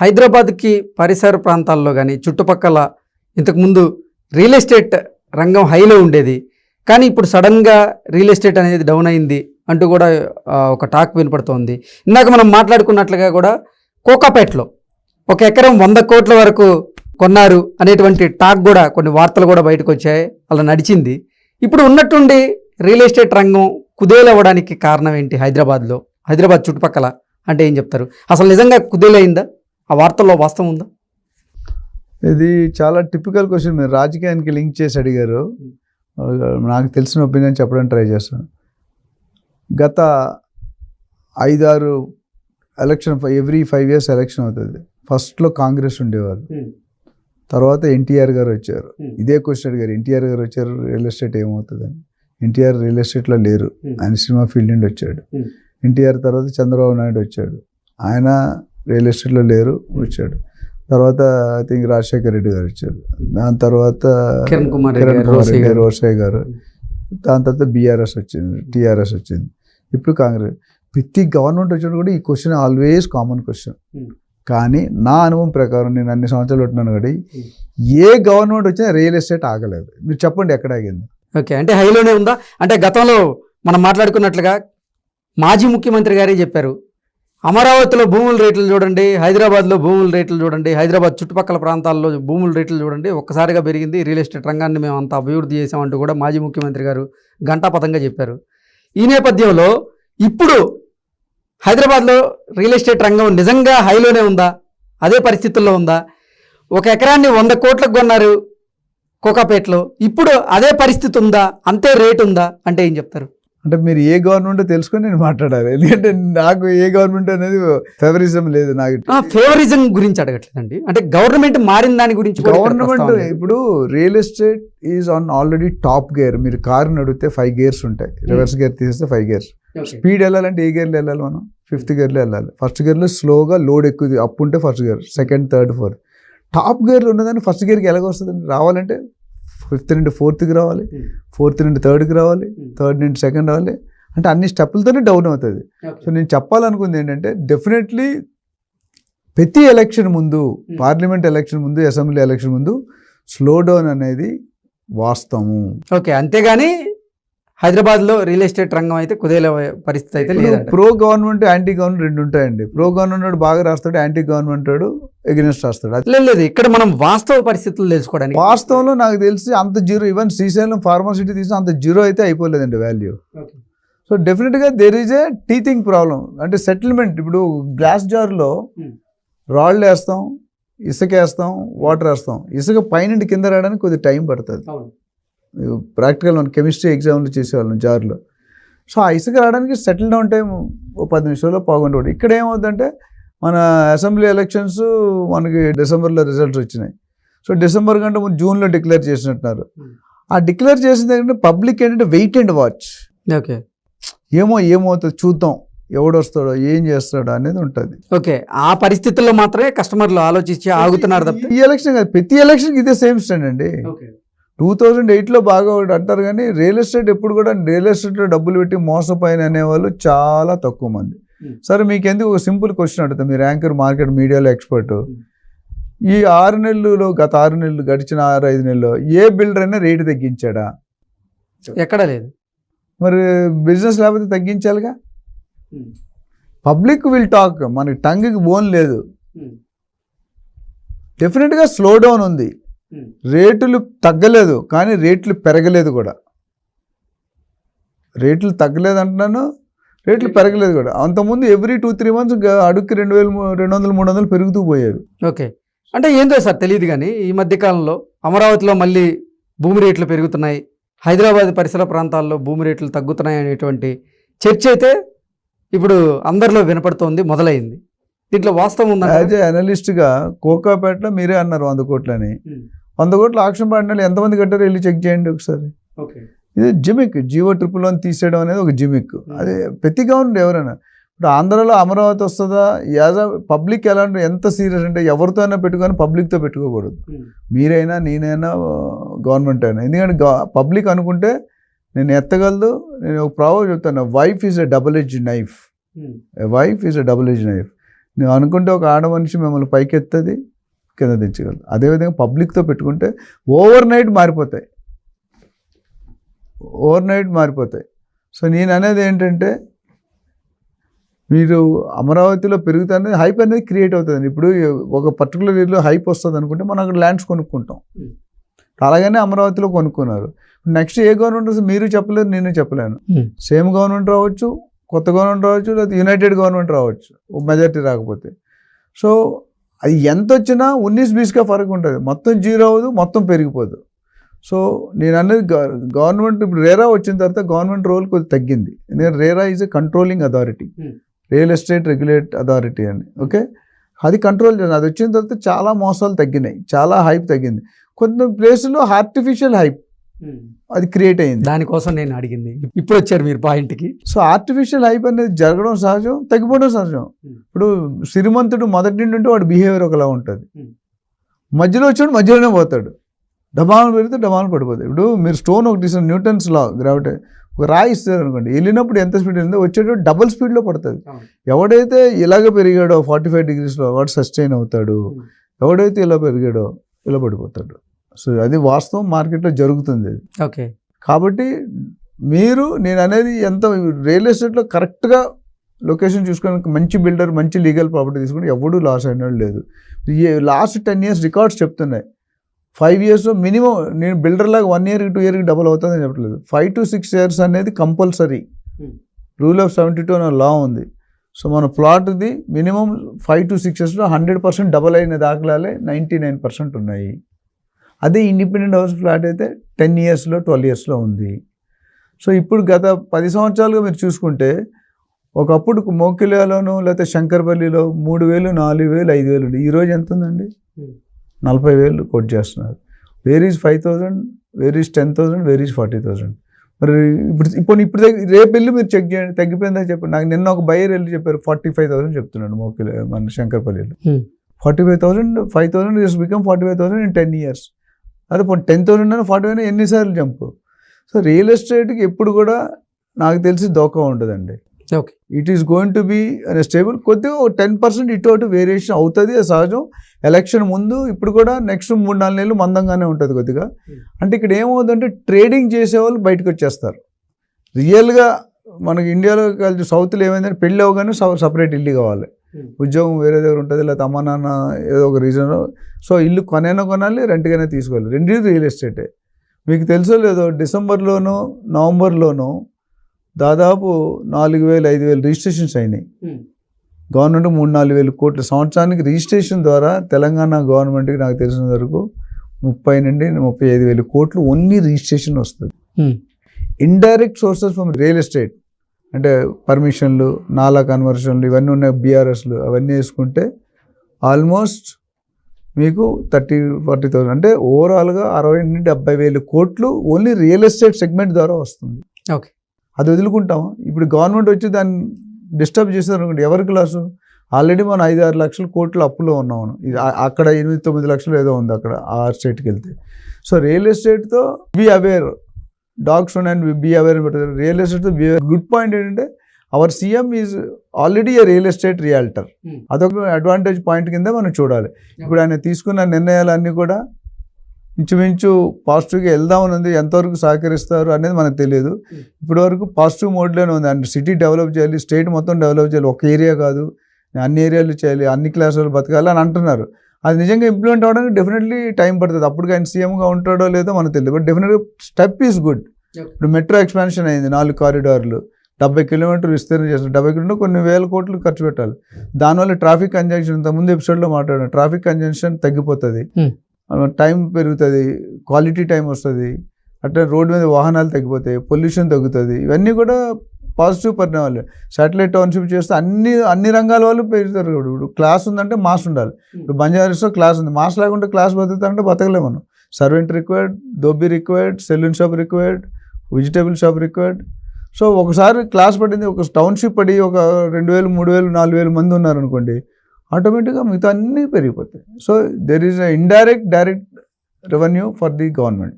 హైదరాబాద్కి పరిసర ప్రాంతాల్లో కానీ చుట్టుపక్కల ఇంతకుముందు రియల్ ఎస్టేట్ రంగం హైలో ఉండేది. కానీ ఇప్పుడు సడన్గా రియల్ ఎస్టేట్ అనేది డౌన్ అయింది అంటూ కూడా ఒక టాక్ వినపడుతోంది. ఇందాక మనం మాట్లాడుకున్నట్లుగా కూడా కోకాపేటలో ఒక ఎకరం వంద కోట్ల వరకు కొన్నారు అనేటువంటి టాక్ కూడా కొన్ని వార్తలు కూడా బయటకు వచ్చాయి. అలా నడిచింది. ఇప్పుడు ఉన్నట్టుండి రియల్ ఎస్టేట్ రంగం కుదేలవ్వడానికి కారణం ఏంటి హైదరాబాద్లో? హైదరాబాద్ చుట్టుపక్కల అంటే ఏం చెప్తారు? అసలు నిజంగా కుదేలైందా ఆ వార్తల్లో వాస్తవం ఉందా? ఇది చాలా టిపికల్ క్వశ్చన్ మీరు రాజకీయానికి లింక్ చేసి అడిగారు. నాకు తెలిసిన ఒపీనియన్ చెప్పడానికి ట్రై చేస్తాను. గత ఐదారు election every five years election అవుతుంది. ఫస్ట్లో కాంగ్రెస్ ఉండేవాళ్ళు. తర్వాత ఎన్టీఆర్ గారు వచ్చారు. ఇదే క్వశ్చన్ అడిగారు. ఎన్టీఆర్ గారు వచ్చారు రియల్ ఎస్టేట్ ఏమవుతుందని. ఎన్టీఆర్ రియల్ ఎస్టేట్లో లేరు. ఆయన సినిమా ఫీల్డ్ నుండి వచ్చాడు. ఎన్టీఆర్ తర్వాత చంద్రబాబు నాయుడు వచ్చాడు. ఆయన రియల్ ఎస్టేట్లో లేరు వచ్చాడు. తర్వాత ఐ థింక్ రాజశేఖర్ రెడ్డి గారు వచ్చారు. దాని తర్వాత కిరణ్ కుమార్ రెడ్డి కిరణ్ గారు, కుమార్ రెడ్డి గారు. దాని తర్వాత బీఆర్ఎస్ వచ్చింది టీఆర్ఎస్ వచ్చింది. ఇప్పుడు కాంగ్రెస్ ప్రతి గవర్నమెంట్ వచ్చినప్పుడు కూడా ఈ క్వశ్చన్ ఆల్వేస్ కామన్ క్వశ్చన్. కానీ నా అనుభవం ప్రకారం నేను అన్ని సంవత్సరాలు ఉంటున్నాను కాబట్టి Hmm. ఏ గవర్నమెంట్ వచ్చినా రియల్ ఎస్టేట్ ఆగలేదు. మీరు చెప్పండి ఎక్కడ ఆగింది? ఓకే అంటే హైలోనే ఉందా? అంటే గతంలో మనం మాట్లాడుకున్నట్లుగా మాజీ ముఖ్యమంత్రి గారే చెప్పారు అమరావతిలో భూముల రేట్లు చూడండి హైదరాబాద్లో భూముల రేట్లు చూడండి హైదరాబాద్ చుట్టుపక్కల ప్రాంతాల్లో భూముల రేట్లు చూడండి ఒక్కసారిగా పెరిగింది రియల్ ఎస్టేట్ రంగాన్ని మేము అంత అభివృద్ధి చేసామంటూ కూడా మాజీ ముఖ్యమంత్రి గారు గంటాపథంగా చెప్పారు. ఈ నేపథ్యంలో ఇప్పుడు హైదరాబాద్లో రియల్ ఎస్టేట్ రంగం నిజంగా హైలోనే ఉందా? అదే పరిస్థితుల్లో ఉందా? ఒక ఎకరాన్ని వంద కోట్లకు కొన్నారు కోకాపేటలో. ఇప్పుడు అదే పరిస్థితి ఉందా? అంతే రేటు ఉందా? అంటే ఏం చెప్తారు? అంటే మీరు ఏ గవర్నమెంట్ తెలుసుకొని నేను మాట్లాడాలి. ఎందుకంటే నాకు ఏ గవర్నమెంట్ అనేది ఫేవరిజం లేదు నాకు. ఫేవరిజం గురించి అడగట్లేదండి. అంటే గవర్నమెంట్ మారిన దాని గురించి గవర్నమెంట్. ఇప్పుడు real estate is on already top gear మీరు కారు నడిపితే ఫైవ్ గేర్స్ ఉంటాయి. రివర్స్ గేర్ తీసేస్తే ఫైవ్ గేర్స్ స్పీడ్ వెళ్ళాలంటే ఏ గేర్లో వెళ్ళాలి మనం? ఫిఫ్త్ గేర్లో వెళ్ళాలి. ఫస్ట్ గేర్లో స్లోగా లోడ్ ఎక్కువ అప్ ఉంటే first gear second third fourth top గేర్లో ఉన్నదాన్ని ఫస్ట్ గేర్కి ఎలాగ వస్తుంది రావాలంటే ఫిఫ్త్ నుండి ఫోర్త్కి రావాలి Hmm. ఫోర్త్ నుండి థర్డ్కి రావాలి Hmm. థర్డ్ నుండి సెకండ్ రావాలి అంటే అన్ని స్టెప్పులతోనే డౌన్ అవుతుంది సో నేను చెప్పాలనుకుంది ఏంటంటే డెఫినెట్లీ ప్రతి ఎలక్షన్ ముందు Hmm. పార్లమెంట్ ఎలక్షన్ ముందు అసెంబ్లీ ఎలక్షన్ ముందు స్లో డౌన్ అనేది వాస్తవము ఓకే అంతేగాని హైదరాబాద్లో రియల్ ఎస్టేట్ రంగం అయితే కుదేలే పరిస్థితి అయితే లేదంట ప్రో గవర్నమెంట్ యాంటీ గవర్నమెంట్ రెండు ఉంటాయండి. ప్రో గవర్నమెంట్ వాడు బాగా రాస్తాడు యాంటీ గవర్నమెంట్ వాడు ఎగ్నెస్ట్ రాస్తాడు. లేదు లేదు ఇక్కడ మనం వాస్తవ పరిస్థితులు తెలుసుకోవడానికి వాస్తవంలో నాకు తెలిసి అంత జీరో ఈవెన్ శ్రీశైలం ఫార్మసిటీ తీసి అంత జీరో అయితే అయిపోలేదండి వాల్యూ. సో డెఫినెట్గా there is a teething problem అంటే సెటిల్మెంట్ ఇప్పుడు గ్లాస్ జార్లో Hmm. రాళ్ళు వేస్తాం ఇసుక వేస్తాం వాటర్ వేస్తాం. ఇసుక పైనుండి కింద రావడానికి కొద్ది టైం పడుతుంది. ప్రాక్టికల్ మన కెమిస్ట్రీ ఎగ్జామ్లు చేసేవాళ్ళం జార్లో. సో ఆ ఇసుక రావడానికి సెటిల్ డౌన్ టైం ఓ పది నిమిషాల్లో పావుగంట కూడా ఇక్కడ ఏమవుతుందంటే మన అసెంబ్లీ ఎలక్షన్స్ మనకి డిసెంబర్లో రిజల్ట్స్ వచ్చినాయి. సో డిసెంబర్ కంటే ముందు జూన్లో డిక్లేర్ చేసినట్టున్నారు. Hmm. ఆ డిక్లేర్ చేసిన దగ్గర పబ్లిక్ ఏంటంటే వెయిట్ అండ్ వాచ్. ఓకే. ఏమో ఏమవుతుంది చూద్దాం ఎవడు వస్తాడో ఏం చేస్తాడో అనేది ఉంటుంది. ఓకే ఆ పరిస్థితుల్లో మాత్రమే కస్టమర్లు ఆలోచించి ఆగుతున్నారు తప్పితే ఈ ఎలక్షన్ కాదు ప్రతి ఎలక్షన్కి ఇదే సేమ్ స్టాండ్ అండి. ఓకే. టూ థౌజండ్ ఎయిట్లో బాగా అంటారు కానీ రియల్ ఎస్టేట్ ఎప్పుడు కూడా రియల్ ఎస్టేట్లో డబ్బులు పెట్టి మోసపోయిన అనేవాళ్ళు చాలా తక్కువ మంది. Hmm. సరే మీకు ఎందుకు ఒక సింపుల్ క్వశ్చన్ అడుగుతా. మీరు యాంకర్ మార్కెట్ మీడియాలో ఎక్స్పర్ట్. ఈ ఆరు నెలల్లో గత ఆరు నెలలు గడిచిన ఆరు ఐదు నెలల్లో ఏ బిల్డర్ అయినా రేటు తగ్గించాడా? ఎక్కడ లేదు. మరి బిజినెస్ లేకపోతే తగ్గించాలిగా? Public will talk. మనకి టంగ్కి బోన్ లేదు. డెఫినెట్గా స్లో డౌన్ ఉంది. రేట్లు తగ్గలేదు కానీ రేట్లు పెరగలేదు కూడా. రేట్లు తగ్గలేదు అంటున్నాను రేట్లు పెరగలేదు కూడా. అంతకుముందు ఎవ్రీ టూ త్రీ మంత్స్ అడుగుకి రెండు వేలు రెండు వందలు మూడు వందలు పెరుగుతూ పోయేది ఓకే. అంటే ఏందో సార్ తెలియదు కానీ ఈ మధ్య కాలంలో అమరావతిలో మళ్ళీ భూమి రేట్లు పెరుగుతున్నాయి హైదరాబాద్ పరిసర ప్రాంతాల్లో భూమి రేట్లు తగ్గుతున్నాయి అనేటువంటి చర్చ అయితే ఇప్పుడు అందరిలో వినపడుతోంది మొదలైంది. దీంట్లో వాస్తవం ఉందా యాజ్ ఏ అనలిస్ట్గా కోకాపేటలో మీరే అన్నారు వంద కోట్లని. వంద కోట్ల ఆక్షన్ పడిన ఎంతమంది కట్టారో వెళ్ళి చెక్ చేయండి ఒకసారి. ఇది జిమిక్. జీవో ట్రిపుల్ వన్ తీసేయడం అనేది ఒక జిమిక్. అది ప్రతి గవర్నమెంట్ ఎవరైనా. ఇప్పుడు ఆంధ్రాలో అమరావతి వస్తుందా? యాజ్ అ పబ్లిక్ ఎలాంటి ఎంత సీరియస్ అంటే ఎవరితో అయినా పెట్టుకొని పబ్లిక్తో పెట్టుకోకూడదు. మీరైనా నేనైనా గవర్నమెంట్ అయినా. ఎందుకంటే పబ్లిక్ అనుకుంటే నేను ఎత్తగలదు. నేను ఒక ప్రాబ్లం చెప్తాను. Wife is a double edge knife wife is a double edge knife నువ్వు అనుకుంటే ఒక ఆడ మనిషి మిమ్మల్ని పైకెత్తది. కింద దించగలదు. అదేవిధంగా పబ్లిక్తో పెట్టుకుంటే ఓవర్ నైట్ మారిపోతాయి. ఓవర్ నైట్ మారిపోతాయి. సో నేను అనేది ఏంటంటే మీరు అమరావతిలో పెరుగుతుంది హైప్ అనేది క్రియేట్ అవుతుంది. ఇప్పుడు ఒక పర్టికులర్ ఏరియాలో హైప్ వస్తుంది అనుకుంటే మనం అక్కడ ల్యాండ్స్ కొనుక్కుంటాం. అలాగనే అమరావతిలో కొనుక్కున్నారు. నెక్స్ట్ ఏ గవర్నమెంట్ వస్తుంది మీరు చెప్పలేరు నేను చెప్పలేను. సేమ్ గవర్నమెంట్ రావచ్చు కొత్త గవర్నమెంట్ రావచ్చు లేదా యునైటెడ్ గవర్నమెంట్ రావచ్చు. మెజార్టీ రాకపోతే. సో అది ఎంత వచ్చినా ఉన్నీస్ బీస్గా ఫరక్ ఉంటుంది మొత్తం జీరో అవ్వదు మొత్తం పెరిగిపోదు. సో నేను అనేది గవర్నమెంట్ ఇప్పుడు రేరా వచ్చిన తర్వాత గవర్నమెంట్ రోల్ కొద్దిగా తగ్గింది. ఎందుకంటే RERA is a controlling authority. Hmm. Real estate regulate authority అని. ఓకే? అది కంట్రోల్ చేయాలి అది వచ్చిన తర్వాత చాలా మోసాలు తగ్గినాయి. చాలా హైప్ తగ్గింది. కొన్ని ప్లేసుల్లో ఆర్టిఫిషియల్ హైప్. అది క్రియేట్ అయింది. దానికోసం నేను అడిగింది. ఇప్పుడు వచ్చారు మీరు పాయింట్కి సో ఆర్టిఫిషియల్ హైప్ అనేది జరగడం సహజం తగ్గిపోవడం సహజం. Hmm. ఇప్పుడు శ్రీమంతుడు మొదటి నుండి ఉంటే వాడి బిహేవియర్ ఒకలా ఉంటుంది. Hmm. మధ్యలో వచ్చాడు మధ్యలోనే పోతాడు. డబాలు పెడితే డబాలు పడిపోతాయి ఇప్పుడు మీరు స్టోన్ ఒకటి ఇస్తారు న్యూటన్స్ లా గ్రావిటీ ఒక రాయి ఇస్తారు అనుకోండి వెళ్ళినప్పుడు ఎంత స్పీడ్ వెళ్ళిందో వచ్చేటప్పుడు డబుల్ స్పీడ్లో పడుతుంది. ఎవడైతే ఇలాగ పెరిగాడో ఫార్టీ ఫైవ్ డిగ్రీస్లో వాడు సస్టైన్ అవుతాడు. Hmm. ఎవడైతే ఇలా పెరిగాడో ఇలా పడిపోతాడు. సో అది వాస్తవం మార్కెట్లో జరుగుతుంది అది. ఓకే. కాబట్టి మీరు నేను అనేది ఎంత రియల్ ఎస్టేట్లో కరెక్ట్గా లొకేషన్ చూసుకొని మంచి బిల్డర్ మంచి లీగల్ ప్రాపర్టీ తీసుకుని ఎవడూ లాస్ అయినాడు లేదు. లాస్ట్ టెన్ ఇయర్స్ రికార్డ్స్ చెప్తున్నాయి. ఫైవ్ ఇయర్స్లో మినిమం నేను బిల్డర్ లాగా వన్ ఇయర్కి టూ ఇయర్కి డబల్ అవుతుందని చెప్పట్లేదు. ఫైవ్ టు సిక్స్ ఇయర్స్ అనేది compulsory. Hmm. Rule of seventy two అనే లా ఉంది. సో మన ప్లాట్ది మినిమం ఫైవ్ టు సిక్స్ ఇయర్స్లో హండ్రెడ్ పర్సెంట్ డబల్ అయిన దాఖలాలే నైంటీ నైన్ పర్సెంట్ ఉన్నాయి. అదే ఇండిపెండెంట్ హౌస్ ఫ్లాట్ అయితే టెన్ ఇయర్స్లో ట్వెల్వ్ ఇయర్స్లో ఉంది. సో ఇప్పుడు గత పది సంవత్సరాలుగా మీరు చూసుకుంటే ఒకప్పుడు మోకిలాలోను లేకపోతే శంకర్పల్లిలో మూడు వేలు నాలుగు వేలు ఐదు వేలు ఉంది ఈరోజు ఎంత ఉందండి? Hmm. నలభై వేలు కొట్ చేస్తున్నారు. Where is five thousand where is ten thousand where is forty thousand మరి ఇప్పుడు ఇప్పుడు ఇప్పుడు రేపు వెళ్ళి మీరు చెక్ చేయండి. తగ్గిపోయిందా చెప్పండి. నాకు నిన్న ఒక బయర్ వెళ్ళి చెప్పారు ఫార్టీ ఫైవ్ థౌసండ్ చెప్తున్నాడు మోకిల మన శంకర్పల్లిలో. Forty five thousand five thousand years become forty five thousand in ten years అదే టెన్ థౌసండ్ అని ఫార్టీ ఫైవ్ ఎన్నిసార్లు జంప్? సో రియల్ ఎస్టేట్కి ఎప్పుడు కూడా నాకు తెలిసి దోకా ఉంటుందండి. Okay. It is going to be stable కొద్దిగా టెన్ పర్సెంట్ ఇటు అటు వేరియేషన్ అవుతుంది అది సహజం. ఎలక్షన్ ముందు ఇప్పుడు కూడా నెక్స్ట్ మూడు నాలుగు నెలలు మందంగానే ఉంటుంది కొద్దిగా. Hmm. అంటే ఇక్కడ ఏమవుతుందంటే ట్రేడింగ్ చేసేవాళ్ళు బయటకు వచ్చేస్తారు. రియల్గా మనకి ఇండియాలో కలిసి సౌత్లో ఏమైందంటే పెళ్ళి అవగానే సపరేట్ ఇల్లు కావాలి. ఉద్యోగం వేరే దగ్గర ఉంటుంది లేకపోతే అమ్మ నాన్న ఏదో ఒక రీజన్ సో ఇల్లు కొనైనా కొనాలి రెంట్గానే తీసుకోవాలి. రెండు రియల్ ఎస్టేటే మీకు తెలుసో లేదో డిసెంబర్లోనో నవంబర్లోనో దాదాపు నాలుగు వేలు ఐదు వేలు రిజిస్ట్రేషన్స్ అయినాయి. గవర్నమెంట్ మూడు నాలుగు వేలు కోట్ల. సంవత్సరానికి రిజిస్ట్రేషన్ ద్వారా తెలంగాణ గవర్నమెంట్కి నాకు తెలిసిన వరకు ముప్పై నుండి ముప్పై ఐదు వేలు కోట్లు ఓన్లీ రిజిస్ట్రేషన్ వస్తుంది. Hmm. Indirect sources from real estate అంటే పర్మిషన్లు నాలా కన్వర్షన్లు ఇవన్నీ ఉన్నాయి బీఆర్ఎస్లు అవన్నీ వేసుకుంటే ఆల్మోస్ట్ మీకు థర్టీ ఫార్టీ థౌసండ్. అంటే ఓవరాల్గా అరవై నుండి డెబ్బై వేలు కోట్లు ఓన్లీ రియల్ ఎస్టేట్ సెగ్మెంట్ ద్వారా వస్తుంది. ఓకే. అది వదులుకుంటాం ఇప్పుడు గవర్నమెంట్ వచ్చి దాన్ని డిస్టర్బ్ చేస్తారు అనుకోండి ఎవరికి లాసు? ఆల్రెడీ మనం ఐదు ఆరు లక్షల కోట్లు అప్పులో ఉన్నాం మనం. ఇది అక్కడ ఎనిమిది తొమ్మిది లక్షలు ఏదో ఉంది అక్కడ ఆ స్టేట్కి వెళ్తే. So real ఎస్టేట్తో be aware dogs and be aware real ఎస్టేట్తో be good point ఏంటంటే our CM is already a real estate realtor. Hmm. అదొక అడ్వాంటేజ్ పాయింట్ కింద మనం చూడాలి. ఇప్పుడు ఆయన తీసుకున్న నిర్ణయాలన్నీ కూడా ఇంచుమించు పాజిటివ్గా వెళ్దామని ఉంది ఎంతవరకు సహకరిస్తారు అనేది మనకు తెలియదు. Hmm. ఇప్పటి వరకు పాజిటివ్ మోడ్లోనే ఉంది. అండ్ సిటీ డెవలప్ చేయాలి స్టేట్ మొత్తం డెవలప్ చేయాలి. ఒక ఏరియా కాదు అన్ని ఏరియాలు చేయాలి అన్ని క్లాస్ వాళ్ళు బతకాలి అని అంటున్నారు. అది నిజంగా ఇంప్లిమెంట్ అవ్వడానికి డెఫినెట్లీ టైం పడుతుంది. అప్పుడు ఆయన సీఎంగా ఉంటాడో లేదో మనకు తెలియదు. బట్ డెఫినెట్గా స్టెప్ ఈజ్ గుడ్. ఇప్పుడు మెట్రో ఎక్స్పాన్షన్ అయింది నాలుగు కారిడార్లు డెబ్బై కిలోమీటర్లు విస్తరణ చేస్తారు డెబ్బై కిలోమీటర్ కొన్ని వేల కోట్లు ఖర్చు పెట్టాలి. దానివల్ల ట్రాఫిక్ కంజంక్షన్ ముందు ఎపిసోడ్లో మాట్లాడాను ట్రాఫిక్ కంజంక్షన్ తగ్గిపోతుంది. Hmm. టైం పెరుగుతుంది క్వాలిటీ టైం వస్తుంది. అట్లా రోడ్డు మీద వాహనాలు తగ్గిపోతాయి పొల్యూషన్ తగ్గుతుంది. ఇవన్నీ కూడా పాజిటివ్ పరిణామాలు. శాటిలైట్ టౌన్షిప్ చేస్తే అన్ని అన్ని రంగాల వాళ్ళు పెరుగుతారు ఇప్పుడు. క్లాస్ ఉందంటే మాస్ ఉండాలి. ఇప్పుడు బంజారాస్లో క్లాస్ ఉంది. మాస్ లేకుంటే క్లాస్ బతుకుతారంటే బతకలేము మనం. Servant required dhobi required salon shop required vegetable shop required so ఒకసారి క్లాస్ పడింది ఒక టౌన్షిప్ పడి ఒక రెండు వేలు మూడు వేలు నాలుగు వేలు మంది ఉన్నారనుకోండి ఆటోమేటిక్గా మిగతా అన్నీ పెరిగిపోతాయి. So there is a indirect direct revenue for the government